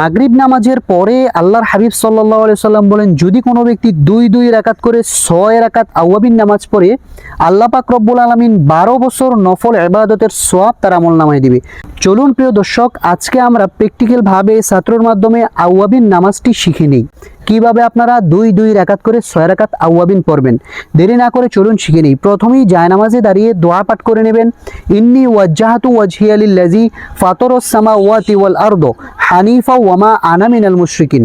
মাগরিব নামাজের পরে আল্লাহর হাবিব সাল্লাহ সাল্লাম বলেন, যদি কোনো ব্যক্তি দুই দুই রাকাত করে ছয় রাকাত আউয়াবিন নামাজ পড়ে, আল্লাহ পাক রব্বুল আলমিন বারো বছর নফল এবাদতের সোয়াব তার আমল নামায় দিবে। চলুন প্রিয় দর্শক, আজকে আমরা প্র্যাকটিক্যালভাবে ছাত্রর মাধ্যমে আউয়াবিন নামাজটি শিখে নিই। কীভাবে আপনারা দুই দুই রাকাত করে ছয় রাকাত আউয়াবিন পড়বেন? দেরি না করে চলুন শিখে নিই। প্রথমেই জায়নামাজে দাঁড়িয়ে দোয়া পাঠ করে নেবেন। ইন্নি ওয়াজ্জাহাতু ওয়াজহিয়ালিল্লাজি ফাতরস সামা ওয়াতি ওয়াল আরদ হানিফা ওয়ামা আনা মিনাল মুশরিকিন।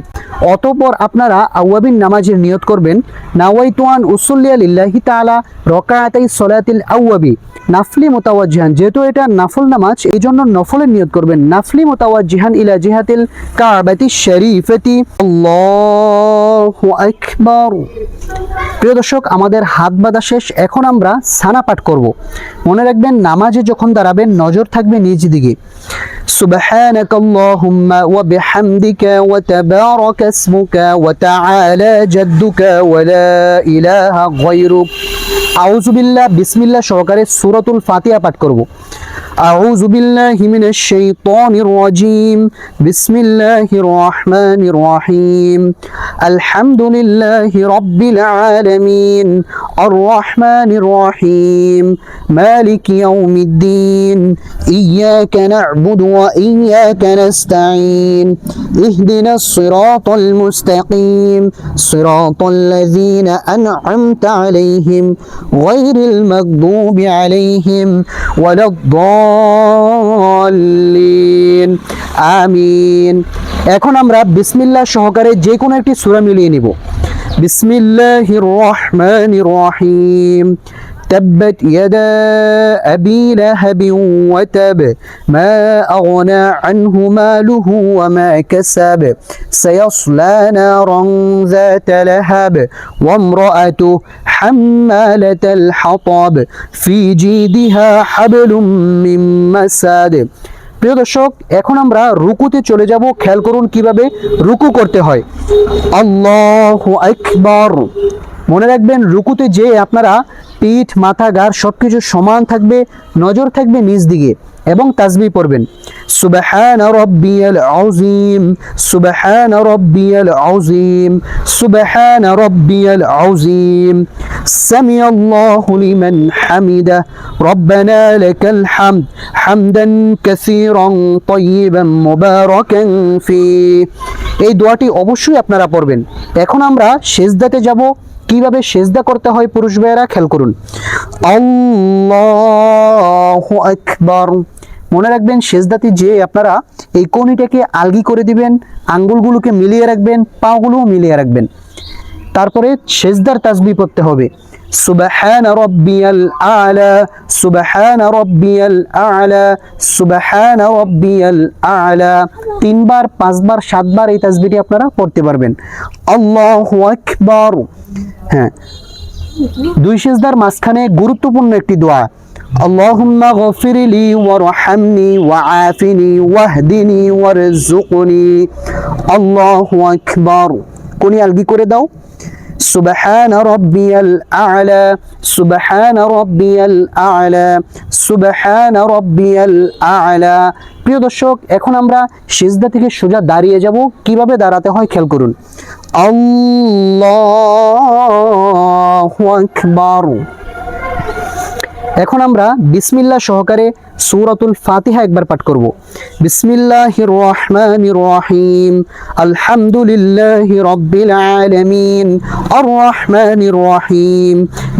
অতঃপর আপনারা আউয়াবিন নামাজের নিয়ত করবেন। নাওয়াইতুয়ান উসুল্লিয়া লিল্লাহি তাআলা রকায়াতাই সলাতিল আউয়াবি। নাফলি মোতাওয়াজ্জিহান, যেহেতু এটা নাফল নামাজ এই জন্য নফলের নিয়ত করবেন। নাফলি মোতাওয়াজ্জিহান ইলা জিহাতিল কাবাতি শরীফাতি। আল্লাহু আকবার প্রিয় দর্শক আমাদের হাত বাঁধা শেষ এখন আমরা সানা পাঠ করব মনে রাখবেন নামাজে যখন দাঁড়াবেন নজর থাকবে নিজ দিকে سبحانك اللهم وبحمدك وتبارك اسمك وتعالى جدك ولا إله غيرك أعوذ بالله بسم الله সহকারে সূরাতুল ফাতিহা পাঠ করব أعوذ بالله من الشيطان الرجيم بسم الله الرحمن الرحيم الحمد لله رب العالمين الرحمن الرحيم مالك يوم الدين إياك نعبد وإياك نستعين اهدنا الصراط المستقيم صراط الذين أنعمت عليهم غير المغضوب عليهم ولا الضالين আমিন এখন আমরা বিসমিল্লাহ সহকারে যে কোনো একটি সূরা মিলিয়ে নিব বিসমিল্লাহির রহমানির রহিম تبت يدا أبي لهب وتب ما أغنى عنه ماله وما كسب سيصلى نارا ذات لهب وامرأته حمالة الحطب في جيدها حبل من مساد প্রিয় দর্শক এখন আমরা রুকুতে চলে যাব খেয়াল করুন কিভাবে রুকু করতে হয় আল্লাহু আকবার মনে রাখবেন রুকুতে যে আপনারা পিঠ, মাথা গার সব কিছু সমান থাকবে, নজর থাকবে নিজ দিকে এবং তাজবি পড়বেন। সুবহান রব্বিয়াল আযীম, সুবহান রব্বিয়াল আযীম, সুবহান রব্বিয়াল আযীম। সামি আল্লাহু লিমান হামিদা। রব্বানা লাকাল হামদ, হামদান কাসীরান তাইয়িবান মুবারাকান ফি। এই দোয়াটি অবশ্যই আপনারা পড়বেন। এখন আমরা সেজদাতে যাব। কীভাবে সেজদা করতে হয় পুরুষ ভাইয়েরা? খেয়াল করুন। মনে রাখবেন, সেজদাতে যে আপনারা এই কনিটাকে আলগি করে দিবেন, আঙ্গুলগুলোকে মিলিয়ে রাখবেন, পাগুলোও মিলিয়ে রাখবেন। তারপরে সেজদার তাজবি পড়তে হবে। সুবহান রব্বিয়াল আলা, সুবহান রব্বিয়াল আলা, সুবহান রব্বিয়াল আলা। তিনবার, পাঁচবার, সাতবার এই তাসবিটি আপনারা পড়তে পারবেন। আল্লাহু আকবার। হ্যাঁ দুই সেজদার মাঝখানে গুরুত্বপূর্ণ একটি দোয়া اللهم اغفر لي وارحمني وعافني واهدني وارزقني الله اكبر কোনি আলগি করে দাও سبحان ربي الأعلى سبحان ربي الأعلى سبحان ربي الأعلى প্রিয় দর্শক এখন আমরা সিজদা থেকে সোজা দাঁড়িয়ে যাব কিভাবে দাঁড়াতে হয় খেয়াল করুন আল্লাহু আকবার। এখন আমরা বিসমিল্লা সহকারে সূরাতুল ফাতিহা একবার পাঠ করব। বিসমিল্লাহির রহমানির রহিম। আলহামদুলিল্লাহি রাব্বিল আলামিন। আর রহমানির রহিম।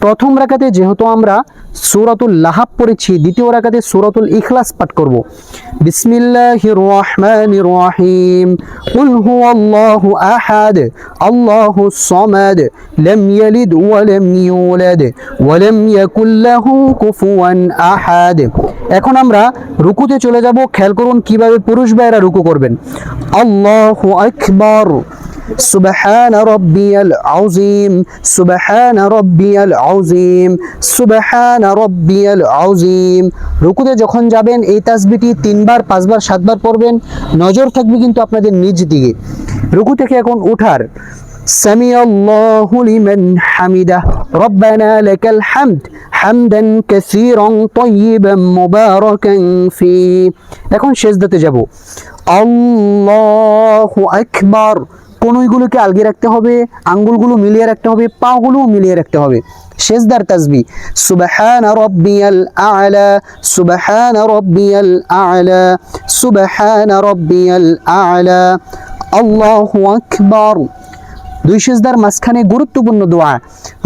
প্রথম রাকাতে যেহেতু আমরা সুরাতুল লাহাব পড়েছি, দ্বিতীয় রাকাতে সূরাতুল ইখলাস পাঠ করব। বিসমিল্লাহির রহমানির রহিম। কুল হুয়াল্লাহু আহাদ আল্লাহুস সামাদ, লাম ইয়ালিদ ওয়া লাম ইউলাদ, ওয়া লাম ইয়াকুল লাহু কুফুয়ান আহাদ। এখন আমরা রুকুতে চলে যাব। খেয়াল করুন কীভাবে পুরুষ ভাইরা রুকু করবেন। আল্লাহু আকবার। সুবহান রব্বিয়াল আযীম সুবহান রব্বিয়াল আযীম সুবহান রব্বিয়াল আযীম রুকুতে যখন যাবেন এই তাসবিহটি তিনবার পাঁচবার সাতবার পড়বেন নজর থাকবে কিন্তু আপনাদের নিজ দিকে রুকু থেকে এখন উঠার سمع الله لمن حمده ربنا لك الحمد حمدا كثيرا طيبا مباركا فيه এখন শেষদাতে যাব আল্লাহু আকবার কনুইগুলোকে আলগে রাখতে হবে, আঙ্গুলগুলো মিলিয়ে রাখতে হবে পাগুলো মিলিয়ে রাখতে হবে। শেষদার তাসবি, সুবহান রব্বিয়াল আলা, সুবহান রব্বিয়াল আলা, সুবহান রব্বিয়াল আলা, আল্লাহু আকবার। দুই সেজদার মাঝখানে গুরুত্বপূর্ণ দোয়া,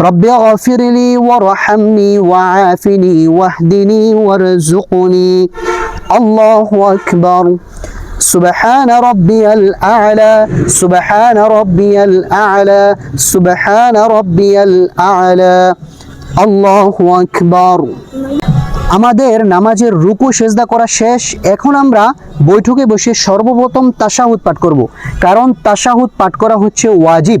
রব্বে গফিরলি ওয়ারহামনি ওয়াআফিনি ওয়াহদিনি ওয়ারজুকনি আল্লাহু আকবার। سبحان ربي الأعلى سبحان ربي الأعلى سبحان ربي الأعلى الله أكبر আমাদের নামাজের রুকু সেজদা করা শেষ এখন আমরা বৈঠকে বসে সর্বপ্রথম তাশাহুদ পাঠ করব কারণ তাশাহুদ পাঠ করা হচ্ছে ওয়াজিব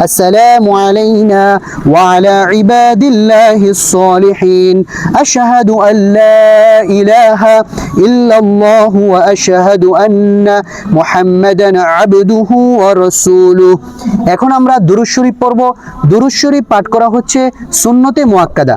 السلام علينا وعلى عباد الله الصالحين أشهد أن لا إله إلا الله وأشهد أن محمدا عبده ورسوله এখন আমরা দুরুদ শরীফ পড়ব দুরুদ শরীফ পাঠ করা হচ্ছে সুন্নতে মুআক্কাদা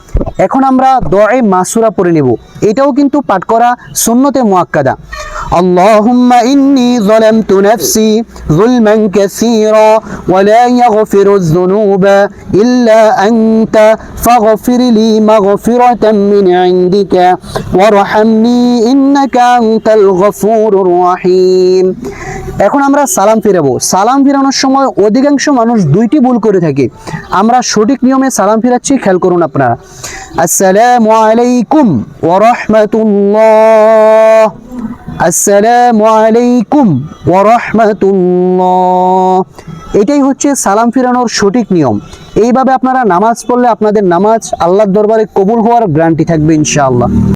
এখন আমরা দোয়ে মাসুরা পড়ে নেব এটাও কিন্তু পাঠ করা সুন্নতে মুআক্কাদা اللهم إني ظلمت نفسي ظلما كثيرا ولا يغفر الذنوب إلا أنت فاغفر لي مغفرة من عندك وارحمني إنك أنت الغفور الرحيم এখন আমরা সালাম ফিরাবো। সালাম ফিরানোর সময় অধিকাংশ মানুষ দুইটি ভুল করে থাকে। আমরা সঠিক নিয়মে সালাম ফিরাচ্ছি, খেয়াল করুন আপনারা। আসসালামু আলাইকুম ওয়া রাহমাতুল্লাহ। আসসালামু আলাইকুম ওয়া রাহমাতুল্লাহ। এটাই হচ্ছে সালাম ফিরানোর সঠিক নিয়ম। এইভাবে আপনারা নামাজ পড়লে আপনাদের নামাজ আল্লাহর দরবারে কবুল হওয়ার গ্যারান্টি থাকবে ইনশাআল্লাহ।